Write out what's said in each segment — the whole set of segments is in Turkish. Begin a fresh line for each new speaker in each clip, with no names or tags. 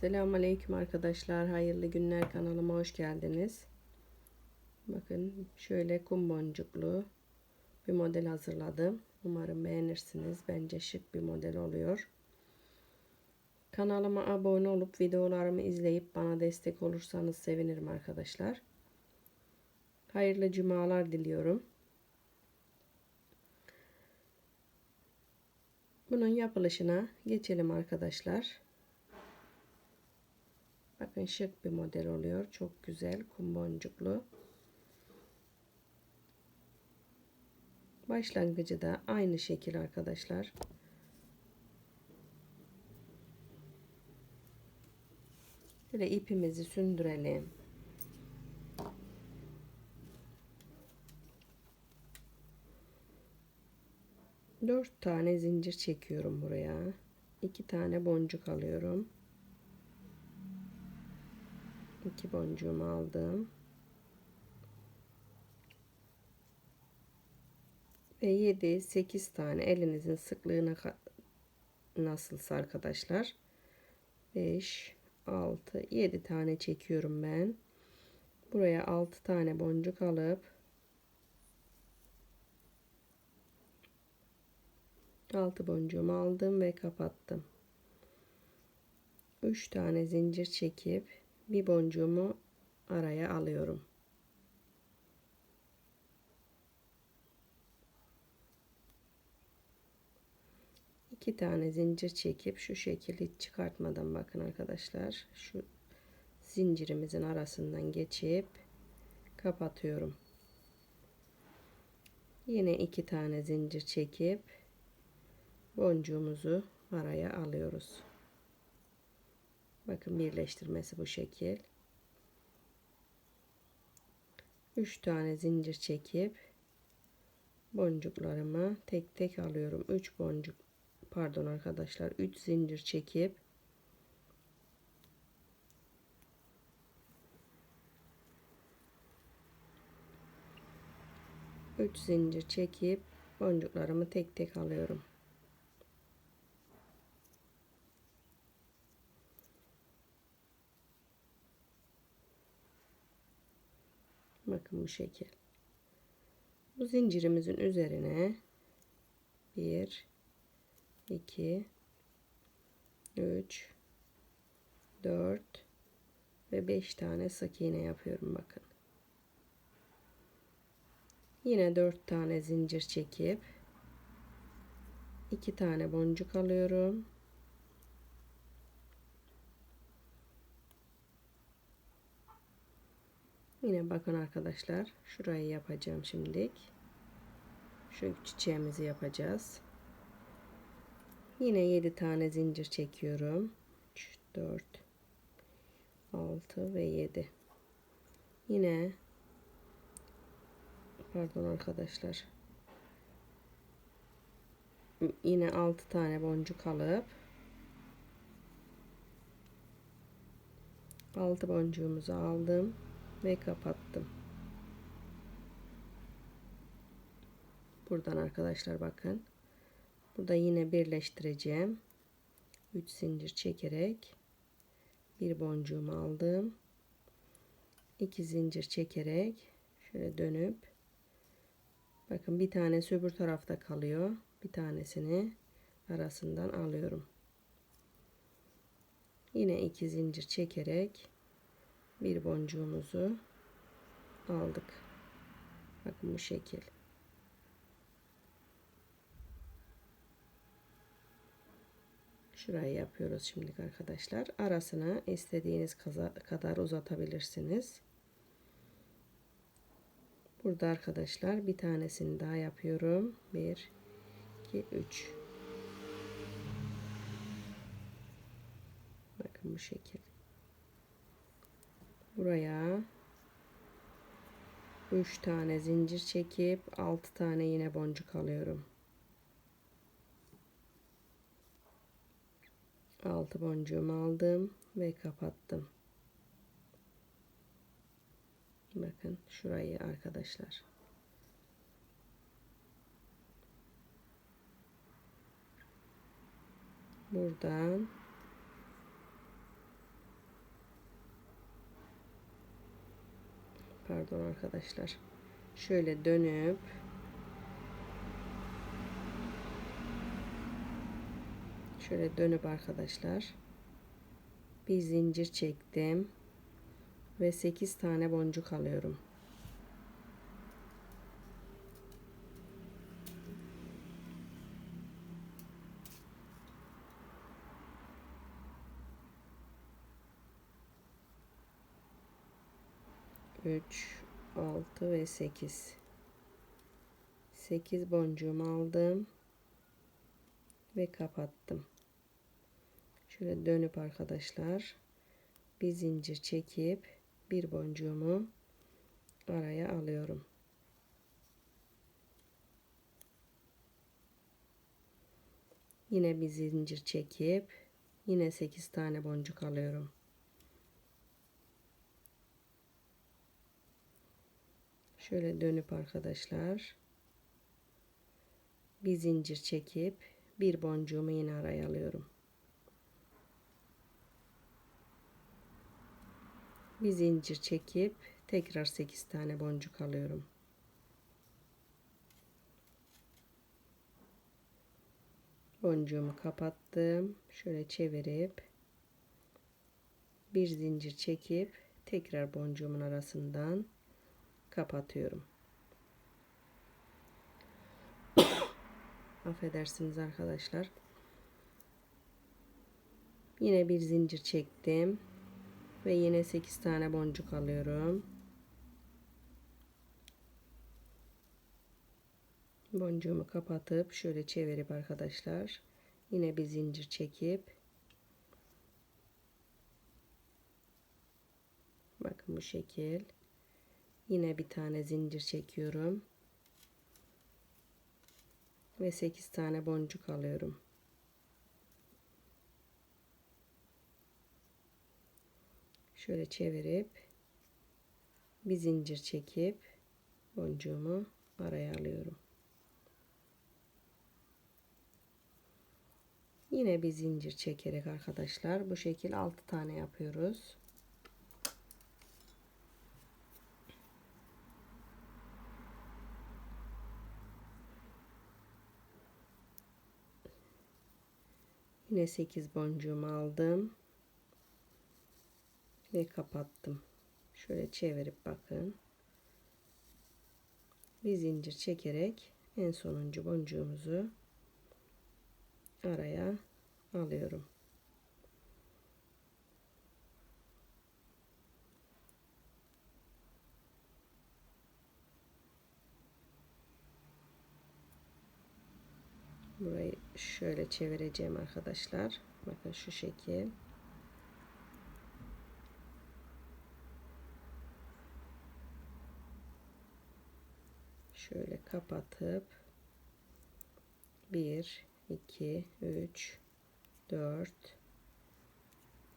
Selamun Aleyküm arkadaşlar. Hayırlı günler kanalıma hoş geldiniz. Bakın şöyle kum boncuklu bir model hazırladım. Umarım beğenirsiniz. Bence şık bir model oluyor. Kanalıma abone olup videolarımı izleyip bana destek olursanız sevinirim arkadaşlar. Hayırlı cumalar diliyorum. Bunun yapılışına geçelim arkadaşlar. Bakın şık bir model oluyor. Çok güzel kum boncuklu. Başlangıcı da aynı şekil arkadaşlar. Böyle ipimizi sündürelim. Dört tane zincir çekiyorum buraya. iki tane boncuk alıyorum. İki boncuğumu aldım. Ve 7 8 tane elinizin sıklığına nasılsa arkadaşlar 5 6 7 tane çekiyorum ben. Buraya 6 tane boncuk alıp altı boncuğumu aldım ve kapattım. 3 tane zincir çekip bir boncuğumu araya alıyorum. iki tane zincir çekip şu şekilde çıkartmadan bakın arkadaşlar şu zincirimizin arasından geçip kapatıyorum. Yine iki tane zincir çekip boncuğumuzu araya alıyoruz. Bakın birleştirmesi bu şekil. 3 tane zincir çekip boncuklarımı tek tek alıyorum. 3 boncuk pardon arkadaşlar 3 zincir çekip üç zincir çekip boncuklarımı tek tek alıyorum. Bakın bu şekil. Bu zincirimizin üzerine 1 2 3 4 ve 5 tane sık iğne yapıyorum bakın. Yine 4 tane zincir çekip 2 tane boncuk alıyorum. Yine bakın arkadaşlar şurayı yapacağım şimdilik. Şu çiçeğimizi yapacağız. Yine 7 tane zincir çekiyorum. 3 4 6 ve 7. Yine pardon arkadaşlar. Yine 6 tane boncuk alıp 6 boncuğumuzu aldım ve kapattım. Buradan arkadaşlar bakın. Burada yine birleştireceğim. 3 zincir çekerek bir boncuğumu aldım. 2 zincir çekerek şöyle dönüp bakın bir tanesi öbür tarafta kalıyor. Bir tanesini arasından alıyorum. Yine iki zincir çekerek bir boncuğumuzu aldık. Bakın bu şekil. Şurayı yapıyoruz şimdilik arkadaşlar. Arasını istediğiniz kadar uzatabilirsiniz. Burada arkadaşlar bir tanesini daha yapıyorum. 1 2 3 Bakın bu şekil. Buraya 3 tane zincir çekip 6 tane yine boncuk alıyorum. 6 boncuğumu aldım ve kapattım. Bakın şurayı arkadaşlar. Buradan pardon arkadaşlar. Şöyle dönüp şöyle dönüp arkadaşlar bir zincir çektim ve 8 tane boncuk alıyorum. Üç, altı ve sekiz. Sekiz boncuğumu aldım ve kapattım. Şöyle dönüp arkadaşlar bir zincir çekip bir boncuğumu araya alıyorum. Yine bir zincir çekip yine 8 tane boncuk alıyorum. Şöyle dönüp arkadaşlar bir zincir çekip bir boncuğumu yine araya alıyorum. bir zincir çekip tekrar 8 tane boncuk alıyorum. Boncuğumu kapattım. Şöyle çevirip bir zincir çekip tekrar boncuğumun arasından kapatıyorum. Affedersiniz arkadaşlar. Yine bir zincir çektim. Ve yine 8 tane boncuk alıyorum. Boncuğumu kapatıp şöyle çevirip arkadaşlar yine bir zincir çekip bakın bu şekil yine bir tane zincir çekiyorum ve 8 tane boncuk alıyorum. şöyle çevirip bir zincir çekip boncuğumu araya alıyorum. Yine bir zincir çekerek arkadaşlar bu şekil 6 tane yapıyoruz. Yine 8 boncuğumu aldım ve kapattım. Şöyle çevirip bakın. Bir zincir çekerek en sonuncu boncuğumuzu araya alıyorum. Burayı şöyle çevireceğim arkadaşlar. Bakın şu şekil. şöyle kapatıp 1 2 3 4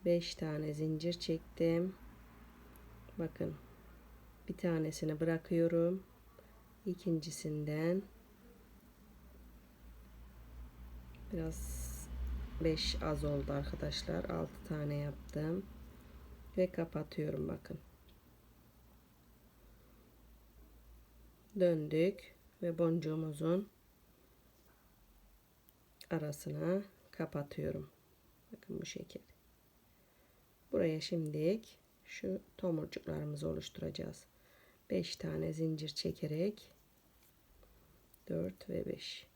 5 tane zincir çektim bakın bir tanesini bırakıyorum ikincisinden biraz 5 az oldu arkadaşlar 6 tane yaptım ve kapatıyorum bakın döndük ve boncuğumuzun arasına kapatıyorum. Bakın bu şekilde. Buraya şimdilik şu tomurcuklarımızı oluşturacağız. 5 tane zincir çekerek 4 ve 5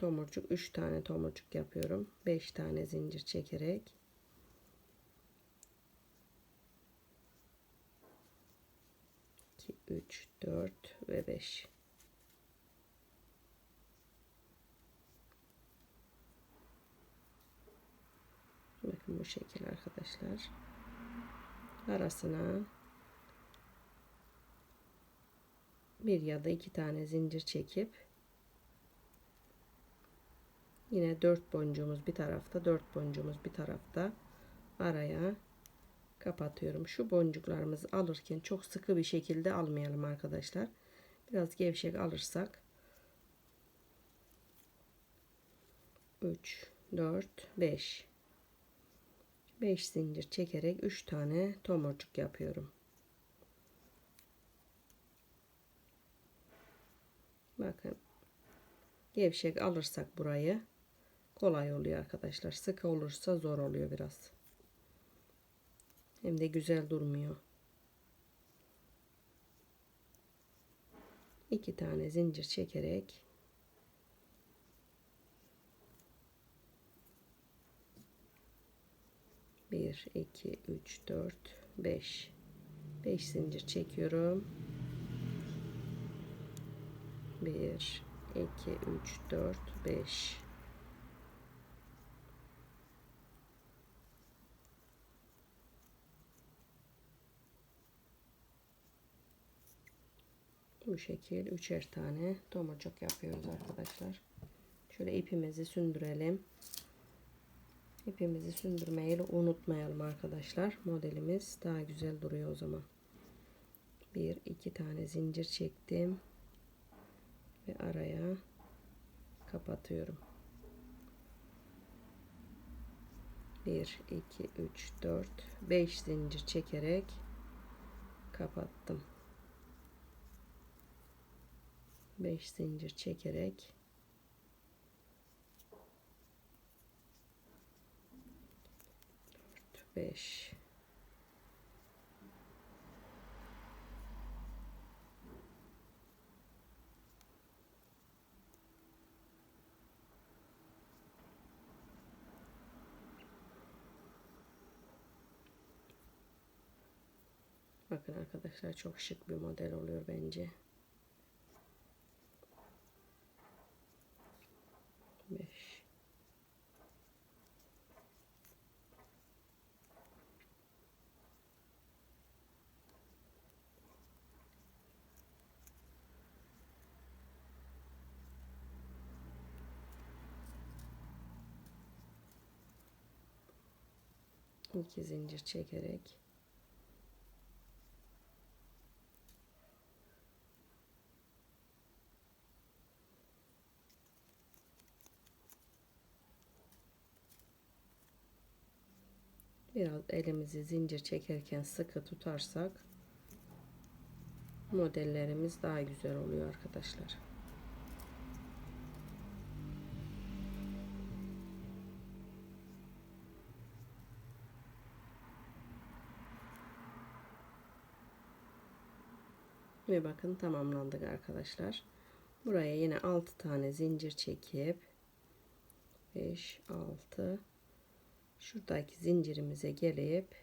tomurcuk 3 tane tomurcuk yapıyorum. 5 tane zincir çekerek iki, üç, dört ve beş. Bakın bu şekil arkadaşlar. Arasına bir ya da iki tane zincir çekip Yine 4 boncuğumuz bir tarafta, 4 boncuğumuz bir tarafta araya kapatıyorum. Şu boncuklarımızı alırken çok sıkı bir şekilde almayalım arkadaşlar. Biraz gevşek alırsak 3 4 5 5 zincir çekerek 3 tane tomurcuk yapıyorum. Bakın gevşek alırsak burayı kolay oluyor arkadaşlar. Sıkı olursa zor oluyor biraz. Hem de güzel durmuyor. iki tane zincir çekerek bir iki üç dört beş beş zincir çekiyorum bir iki üç dört beş bu şekil üçer tane tomurcuk yapıyoruz arkadaşlar. Şöyle ipimizi sündürelim. İpimizi sündürmeyi unutmayalım arkadaşlar. Modelimiz daha güzel duruyor o zaman. Bir iki tane zincir çektim ve araya kapatıyorum. 1 2 3 4 5 zincir çekerek kapattım. 5 zincir çekerek dört, beş Bakın arkadaşlar çok şık bir model oluyor bence. 5 2 zincir çekerek biraz elimizi zincir çekerken sıkı tutarsak modellerimiz daha güzel oluyor arkadaşlar. Ve bakın tamamlandık arkadaşlar. Buraya yine 6 tane zincir çekip 5 6 şuradaki zincirimize gelip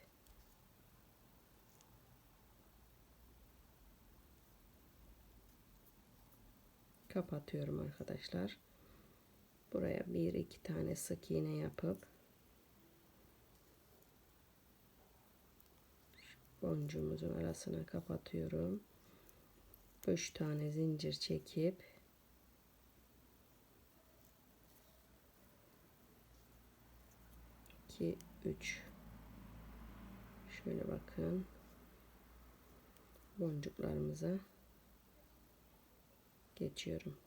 kapatıyorum arkadaşlar. Buraya bir iki tane sık iğne yapıp boncuğumuzun arasına kapatıyorum. 3 tane zincir çekip 2 3 şöyle bakın boncuklarımıza geçiyorum.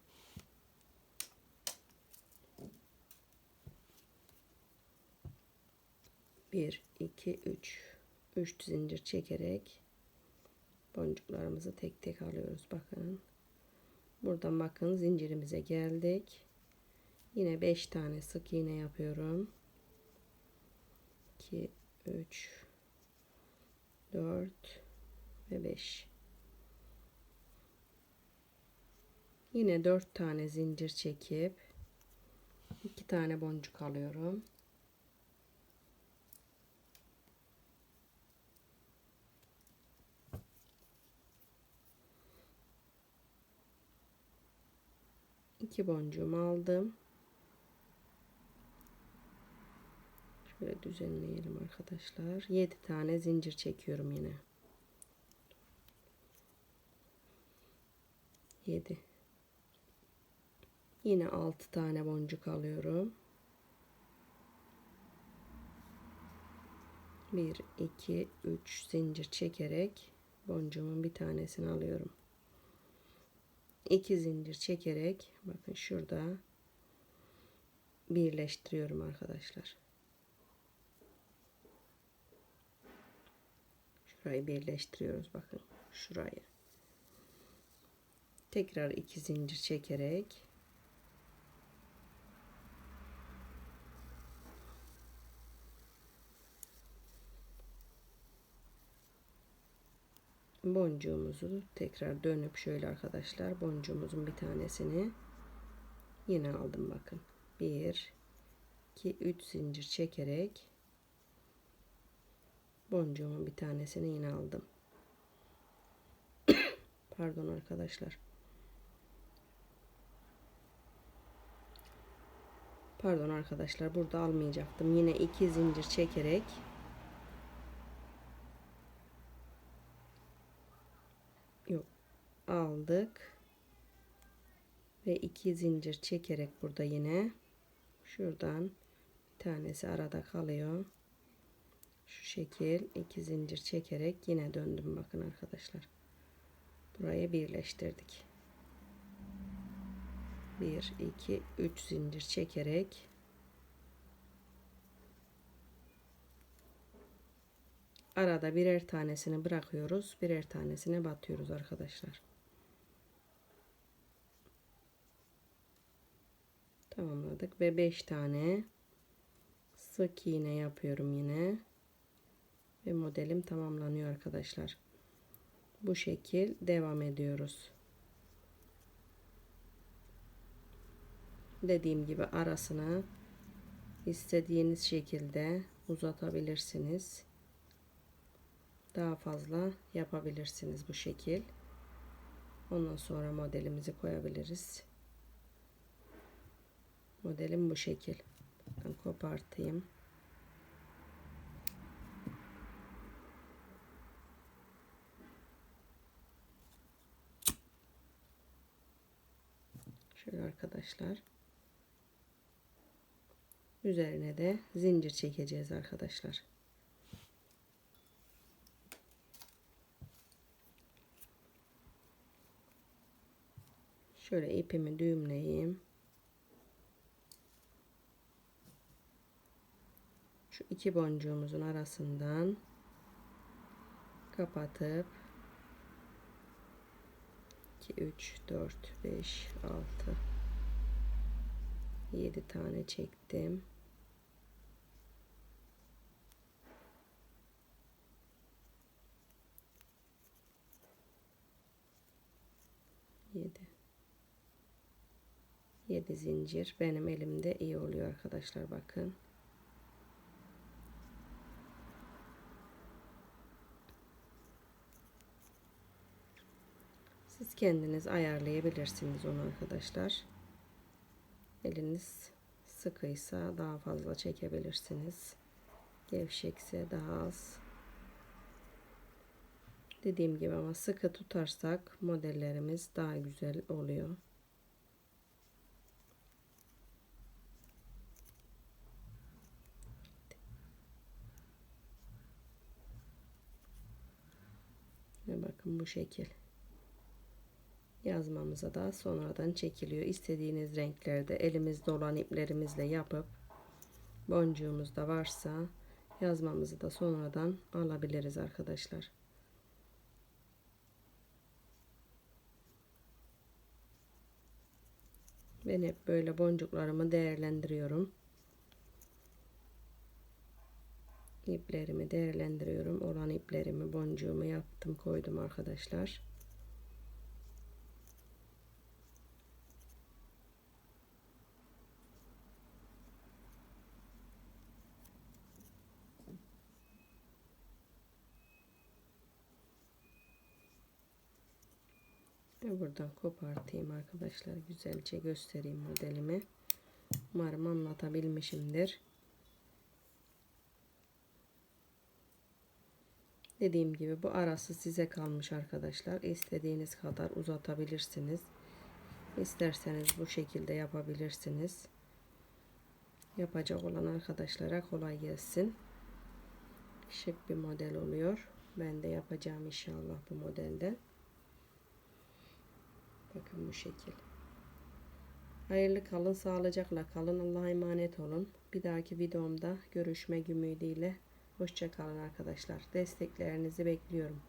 Bir, iki, üç. Üç zincir çekerek boncuklarımızı tek tek alıyoruz. Bakın. Buradan bakın zincirimize geldik. Yine beş tane sık iğne yapıyorum. 2 3 4 ve 5 yine 4 tane zincir çekip 2 tane boncuk alıyorum iki boncuğumu aldım Şöyle düzenleyelim arkadaşlar. 7 tane zincir çekiyorum yine. 7 Yine 6 tane boncuk alıyorum. 1 2 3 zincir çekerek boncuğumun bir tanesini alıyorum. 2 zincir çekerek bakın şurada birleştiriyorum arkadaşlar. Şurayı birleştiriyoruz bakın şurayı. Tekrar iki zincir çekerek boncuğumuzu tekrar dönüp şöyle arkadaşlar boncuğumuzun bir tanesini yine aldım bakın. 1 2 3 zincir çekerek boncuğumun bir tanesini yine aldım. Pardon arkadaşlar. Pardon arkadaşlar burada almayacaktım. Yine iki zincir çekerek aldık. Ve iki zincir çekerek burada yine şuradan bir tanesi arada kalıyor. Şu şekil iki zincir çekerek yine döndüm bakın arkadaşlar. Burayı birleştirdik. 1 2 3 zincir çekerek arada birer tanesini bırakıyoruz birer tanesine batıyoruz arkadaşlar tamamladık ve 5 tane sık iğne yapıyorum yine. Ve modelim tamamlanıyor arkadaşlar. Bu şekil devam ediyoruz. Dediğim gibi arasını istediğiniz şekilde uzatabilirsiniz. Daha fazla yapabilirsiniz bu şekil. Ondan sonra modelimizi koyabiliriz modelim bu şekil. Ben kopartayım. Şöyle arkadaşlar. Üzerine de zincir çekeceğiz arkadaşlar. Şöyle ipimi düğümleyeyim şu iki boncuğumuzun arasından kapatıp 2 3 4 5 6 7 tane çektim. Yedi. Yedi zincir benim elimde iyi oluyor arkadaşlar bakın kendiniz ayarlayabilirsiniz onu arkadaşlar. Eliniz sıkıysa daha fazla çekebilirsiniz. Gevşekse daha az. Dediğim gibi ama sıkı tutarsak modellerimiz daha güzel oluyor. Ve bakın bu şekil yazmamıza da sonradan çekiliyor. İstediğiniz renklerde elimizde olan iplerimizle yapıp boncuğumuz da varsa yazmamızı da sonradan alabiliriz arkadaşlar. Ben hep böyle boncuklarımı değerlendiriyorum. İplerimi değerlendiriyorum. Olan iplerimi, boncuğumu yaptım, koydum arkadaşlar. Ve buradan kopartayım arkadaşlar. Güzelce göstereyim modelimi. Umarım anlatabilmişimdir. Dediğim gibi bu arası size kalmış arkadaşlar. İstediğiniz kadar uzatabilirsiniz. İsterseniz bu şekilde yapabilirsiniz. Yapacak olan arkadaşlara kolay gelsin. Şık bir model oluyor. Ben de yapacağım inşallah bu modelde. Bakın bu şekil. Hayırlı kalın, sağlıcakla kalın. Allah'a emanet olun. Bir dahaki videomda görüşmek ümidiyle. Hoşça kalın arkadaşlar. Desteklerinizi bekliyorum.